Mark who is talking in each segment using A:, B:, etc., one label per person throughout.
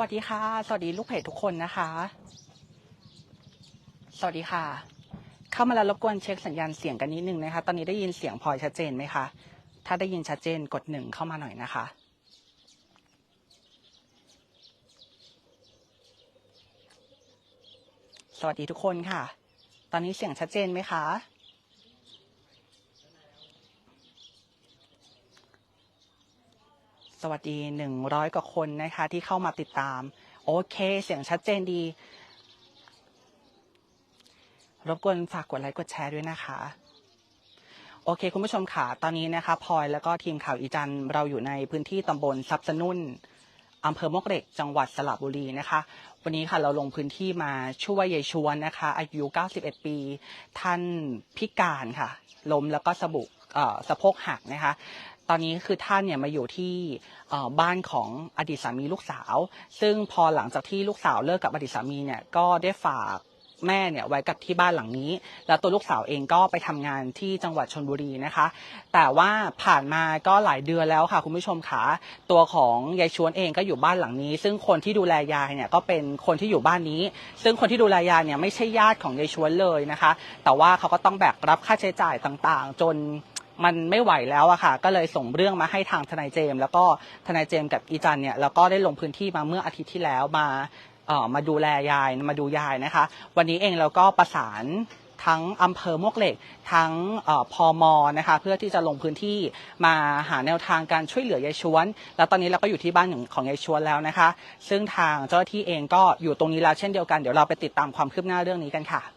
A: วัสดีค่ะ สวัสดีลูกเพจทุกคนนะคะ สวัสดีค่ะ เข้ามาแล้วรบกวนเช็คสัญญาณเสียงกันนิดนึงนะคะ ตอนนี้ได้ยินเสียงพลอยชัดเจนไหมคะ ถ้าได้ยินชัดเจนกดหนึ่งเข้ามาหน่อยนะคะสวัสดีทุกคนค่ะ ตอนนี้เสียงชัดเจนไหมคะ สวัสดีหนึ่งร้อยกว่าคนนะคะ ที่เข้ามาติดตาม โอเค เสียงชัดเจนดี รบกวนฝากกดไลค์กดแชร์ด้วยนะคะ โอเค คุณผู้ชมค่ะ ตอนนี้นะคะพลอยแล้วก็ทีมข่าวอีจันเราอยู่ในพื้นที่ตำบลซับสนุนอำเภอมกเหล็กจังหวัดสระบุรีนะคะ วันนี้ค่ะเราลงพื้นที่มาช่วยยายชวนนะคะ อายุ 91 ปี ท่านพิการค่ะ ล้มแล้วก็สะบุกเอ่อสะโพกหักนะคะ ตอนนี้คือท่านเนี่ยมาอยู่ที่บ้านของอดีตสามีลูกสาว ซึ่งพอหลังจากที่ลูกสาวเลิกกับอดีตสามีเนี่ยก็ได้ฝากแม่เนี่ยไว้กับที่บ้านหลังนี้ แล้วตัวลูกสาวเองก็ไปทำงานที่จังหวัดชนบุรีนะคะ แต่ว่าผ่านมาก็หลายเดือนแล้วค่ะคุณผู้ชมค่ะตัวของยายชวนเองก็อยู่บ้านหลังนี้ ซึ่งคนที่ดูแลยายเนี่ยก็เป็นคนที่อยู่บ้านนี้ ซึ่งคนที่ดูแลยายเนี่ยไม่ใช่ญาติของยายชวนเลยนะคะ แต่ว่าเขาก็ต้องแบกรับค่าใช้จ่ายต่างๆ จน มันไม่ไหวแล้วอะค่ะ ก็เลยส่งเรื่องมาให้ทางทนายเจมส์แล้วก็ทนายเจมส์กับอีจันเนี่ยแล้วก็ได้ลงพื้นที่มาเมื่ออาทิตย์ที่แล้วมาเอ่อมาดูแลยายมาดูยายนะคะ วันนี้เองเราก็ประสานทั้งอำเภอมวกเหล็กทั้งเออพอมนะคะเพื่อที่จะลงพื้นที่มาหาแนวทางการช่วยเหลือยายชวน แล้วตอนนี้เราก็อยู่ที่บ้านของยายชวนแล้วนะคะ ซึ่งทางเจ้าหน้าที่เองก็อยู่ตรงนี้แล้วเช่นเดียวกันเดี๋ยวเราไปติดตามความคืบหน้าเรื่องนี้กันค่ะ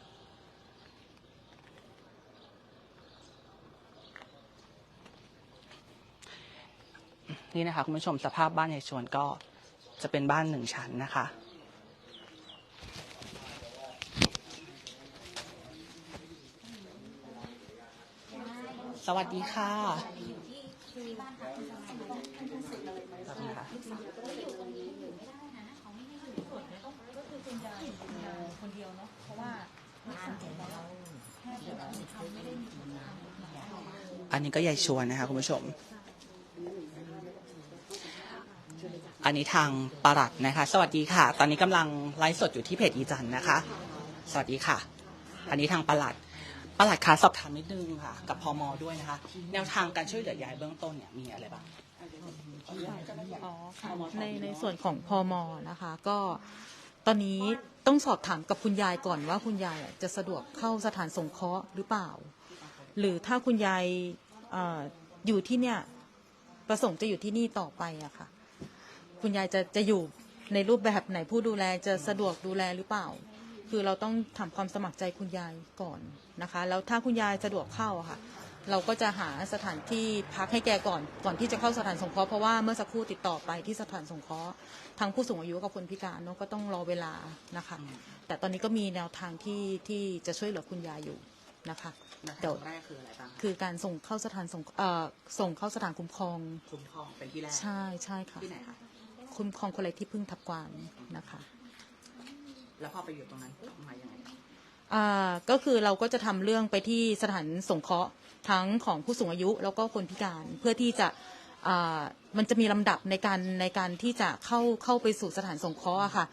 A: นี่นะคะคุณผู้ชมสภาพบ้านยายชวนก็จะเป็นบ้านหนึ่งชั้นนะคะ สวัสดีค่ะสวัสดีค่ะ
B: คนเดียวเนาะเพราะว่าอัน
A: นี้ก็ยายชวนนะคะคุณผู้ชม อันนี้ทางปลัดนะคะ สวัสดีค่ะ ตอนนี้กำลังไลฟ์สดอยู่ที่เพจอีจันนะคะ สวัสดีค่ะ อันนี้ทางปลัดปลัดคะสอบถามนิดนึงค่ะ กับพมด้วยนะคะ แนวทางการช่วยเหลือยายเบื้องต้นเนี่ยมีอะไรบ้าง
B: อ๋อค่ะในในส่วนของพมนะคะ ก็ตอนนี้ต้องสอบถามกับคุณยายก่อนว่าคุณยายจะสะดวกเข้าสถานสงเคราะห์หรือเปล่า หรือถ้าคุณยายอออยู่ที่เนี่ยประสงค์จะอยู่ที่นี่ต่อไปอะค่ะ คุณยายจะจะอยู่ในรูปแบบไหนผู้ดูแลจะสะดวกดูแลหรือเปล่า คือเราต้องทำความสมัครใจคุณยายก่อนนะคะ แล้วถ้าคุณยายสะดวกเข้าอะค่ะ เราก็จะหาสถานที่พักให้แกก่อน ก่อนที่จะเข้าสถานสงเคราะห์เพราะว่าเมื่อสักครู่ติดต่อไปที่สถานสงเคราะห์ทั้งผู้สูงอายุกับคนพิการเนาะก็ต้องรอเวลานะคะ แต่ตอนนี้ก็มีแนวทางที่ที่จะช่วยเหลือคุณยายอยู่นะคะเดี๋ยว
A: แรกคืออะไรบ้าง
B: คือการส่งเข้าสถานสงเอ่อส่งเข้าสถานคุ้มครอง
A: คุ้มครองเป็นที่แรก
B: ใช่ใช่ค่ะ
A: ที่ไหนคะ
B: คุ้มครองคนไร้ที่พึ่งทับกวางนะคะ
A: แล้วพอไปอยู่ตรงนั้นมายังไง
B: อ่าก็คือเราก็จะทำเรื่องไปที่สถานสงเคราะห์ทั้งของผู้สูงอายุแล้วก็คนพิการเพื่อที่จะอ่ามันจะมีลำดับในการในการที่จะเข้าเข้าไปสู่สถานสงเคราะห์อะค่ะ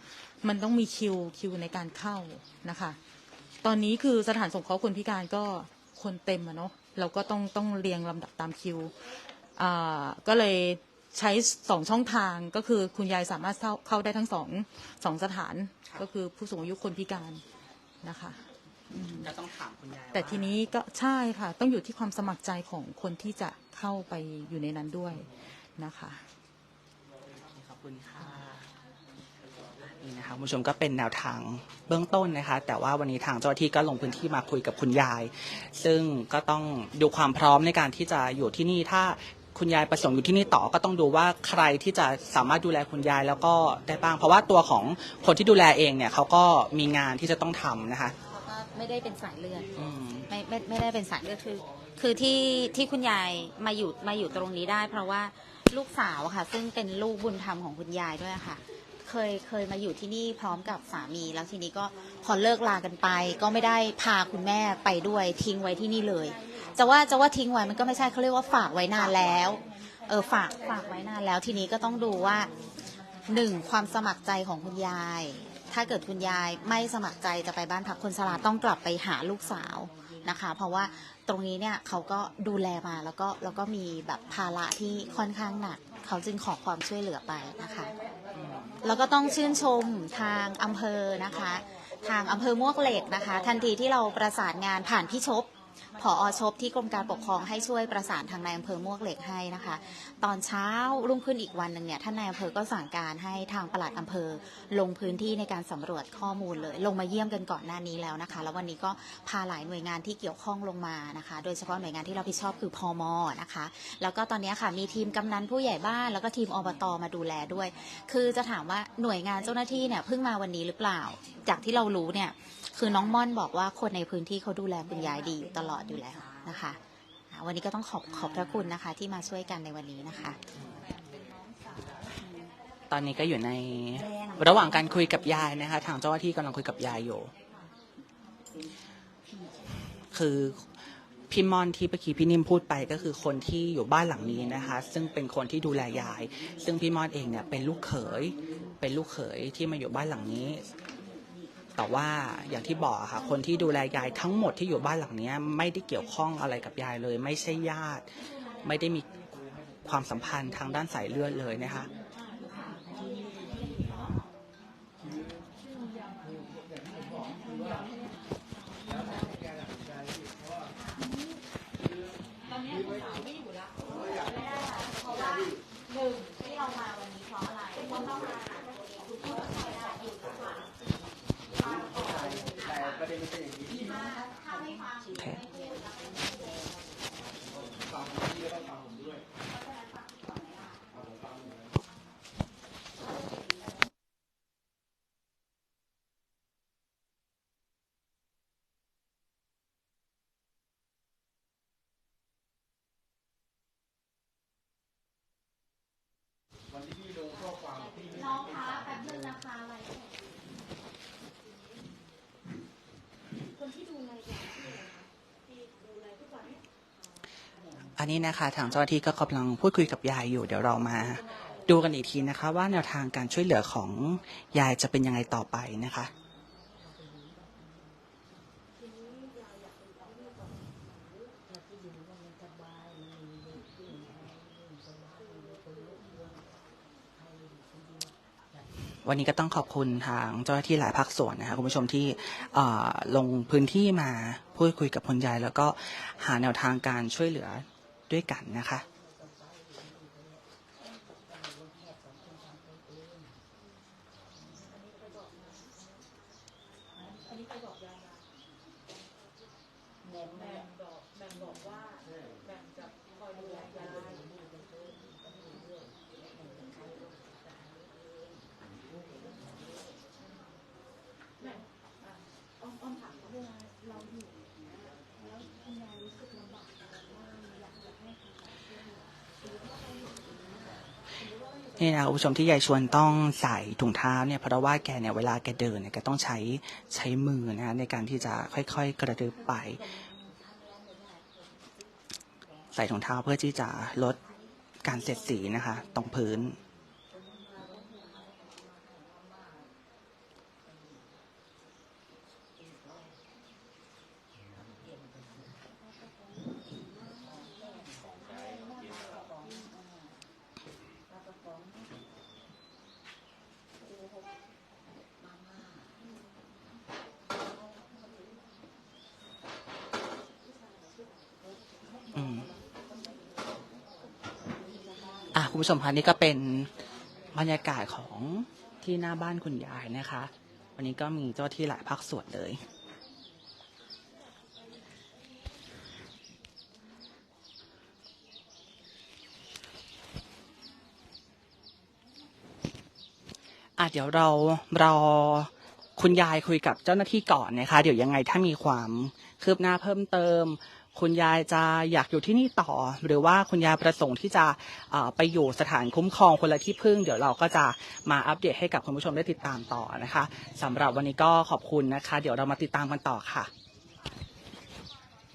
B: มันต้องมีคิวคิวในการเข้านะคะ ตอนนี้คือสถานสงเคราะห์คนพิการก็คนเต็มอะเนาะเราก็ต้องต้องเรียงลำดับตามคิวอ่าก็เลย ใช้สองช่องทางก็คือคุณยายสามารถเข้าเข้าได้ทั้งสองสองสถานก็คือผู้สูงอายุคนพิการนะคะ
A: จะต้องถามคุณยาย
B: แต่
A: ว่า
B: ทีนี้ก็ใช่ค่ะ ต้องอยู่ที่ความสมัครใจของคนที่จะเข้าไปอยู่ในนั้นด้วยนะคะ
A: ขอบคุณค่ะนี่นะคะคุณผู้ชมก็เป็นแนวทางเบื้องต้นนะคะ แต่ว่าวันนี้ทางเจ้าหน้าที่ก็ลงพื้นที่มาคุยกับคุณยาย ซึ่งก็ต้องดูความพร้อมในการที่จะอยู่ที่นี่ถ้า คุณยายประสงค์อยู่ที่นี่ต่อก็ต้องดูว่าใครที่จะสามารถดูแลคุณยายแล้วก็ได้บ้าง เพราะว่าตัวของคนที่ดูแลเองเนี่ยเขาก็มีงานที่จะต้องทำนะคะ
C: เขาก็ไม่ได้เป็นสายเลือด
A: อืม
C: ไม่ไม่ไม่ได้เป็นสายเลือดคือ คือที่ที่คุณยายมาอยู่มาอยู่ตรงนี้ได้ เพราะว่าลูกสาวค่ะ ซึ่งเป็นลูกบุญธรรมของคุณยายด้วยค่ะ เคยเคยมาอยู่ที่นี่พร้อมกับสามี แล้วทีนี้ก็พอเลิกลากันไป ก็ไม่ได้พาคุณแม่ไปด้วยทิ้งไว้ที่นี่เลย จะว่าจะว่าทิ้งไว้มันก็ไม่ใช่เขาเรียกว่าฝากไว้นานแล้ว เออฝากฝากไว้นานแล้วทีนี้ก็ต้องดูว่าหนึ่งความสมัครใจของคุณยาย ถ้าเกิดคุณยายไม่สมัครใจจะไปบ้านพักคนชราต้องกลับไปหาลูกสาวนะคะ เพราะว่าตรงนี้เนี่ยเขาก็ดูแลมาแล้วก็แล้วก็มีแบบภาระที่ค่อนข้างหนัก เขาจึงขอความช่วยเหลือไปนะคะ แล้วก็ต้องชื่นชมทางอำเภอนะคะ ทางอำเภอมวกเหล็กนะคะ ทันทีที่เราประสานงานผ่านพี่ชบ ผอชบที่กรมการปกครองให้ช่วยประสานทางนายอำเภอมวกเหล็กให้นะคะ ตอนเช้ารุ่งขึ้นอีกวันหนึ่งเนี่ยท่านนายอำเภอก็สั่งการให้ทางปลัดอำเภอ ลงพื้นที่ในการสำรวจข้อมูลเลย ลงมาเยี่ยมกันก่อนหน้านี้แล้วนะคะ แล้ววันนี้ก็พาหลายหน่วยงานที่เกี่ยวข้องลงมานะคะ โดยเฉพาะหน่วยงานที่เราผิดชอบคือพอมนะคะ แล้วก็ตอนนี้ค่ะมีทีมกำนันผู้ใหญ่บ้าน แล้วก็ทีมอบตมาดูแลด้วย คือจะถามว่าหน่วยงานเจ้าหน้าที่เนี่ยเพิ่งมาวันนี้หรือเปล่า จากที่เรารู้เนี่ยคือน้องม่อนบอกว่าคนในพื้นที่เขาดูแลคุณยายดีอยู่ตลอดอยู่แล้วนะคะอ่าวันนี้ก็ต้องขอบขอบพระคุณนะคะ ที่มาช่วยกันในวันนี้นะคะ
A: ตอนนี้ก็อยู่ในระหว่างการคุยกับยายนะคะ ทางเจ้าหน้าที่กำลังคุยกับยายอยู่ คือพี่มอนที่เมื่อกี้พี่นิ่มพูดไปก็คือคนที่อยู่บ้านหลังนี้นะคะ ซึ่งเป็นคนที่ดูแลยาย ซึ่งพี่มอนเองเนี่ยเป็นลูกเขยเป็นลูกเขยที่มาอยู่บ้านหลังนี้ แต่ว่าอย่างที่บอกค่ะคนที่ดูแลยายทั้งหมดที่อยู่บ้านหลังนี้ไม่ได้เกี่ยวข้องอะไรกับยายเลย ไม่ใช่ญาติ ไม่ได้มีความสัมพันธ์ทางด้านสายเลือดเลยนะคะโอ อันนี้นะคะทางเจ้าหน้าที่ก็กำลังพูดคุยกับยายอยู่เดี๋ยวเรามาดูกันอีกทีนะคะ ว่าแนวทางการช่วยเหลือของยายจะเป็นยังไงต่อไปนะคะวันนี้ก็ต้องขอบคุณทางเจ้าหน้าที่หลายภาคส่วนนะคะคุณผู้ชมที่ลงพื้นที่มาพูดคุยกับคุณยายแล้วก็หาแนวทางการช่วยเหลือ ด้วยกันนะคะ นี่นะคุณผู้ชมที่ยายชวนต้องใส่ถุงเท้าเนี่ยเพราะว่าแกเนี่ยเวลาแกเดินเนี่ยแกต้องใช้ใช้มือนะในการที่จะค่อยๆ กระดึบไป ใส่ถุงเท้าเพื่อที่จะลดการเสียดสีนะคะ ตรงพื้น คุณผู้ชมคะนี่ก็เป็นบรรยากาศของที่หน้าบ้านคุณยายนะคะ วันนี้ก็มีเจ้าที่หลายภาคส่วนเลย อะเดี๋ยวเรารอคุณยายคุยกับเจ้าหน้าที่ก่อนนะคะ เดี๋ยวยังไงถ้ามีความคืบหน้าเพิ่มเติม คุณยายจะอยากอยู่ที่นี่ต่อ หรือว่าคุณยายประสงค์ที่จะไปอยู่สถานคุ้มครองคนละที่พึ่ง เดี๋ยวเราก็จะมาอัปเดตให้กับคุณผู้ชมได้ติดตามต่อนะคะสำหรับวันนี้ก็ขอบคุณนะคะ เดี๋ยวเรามาติดตามกันต่อค่ะ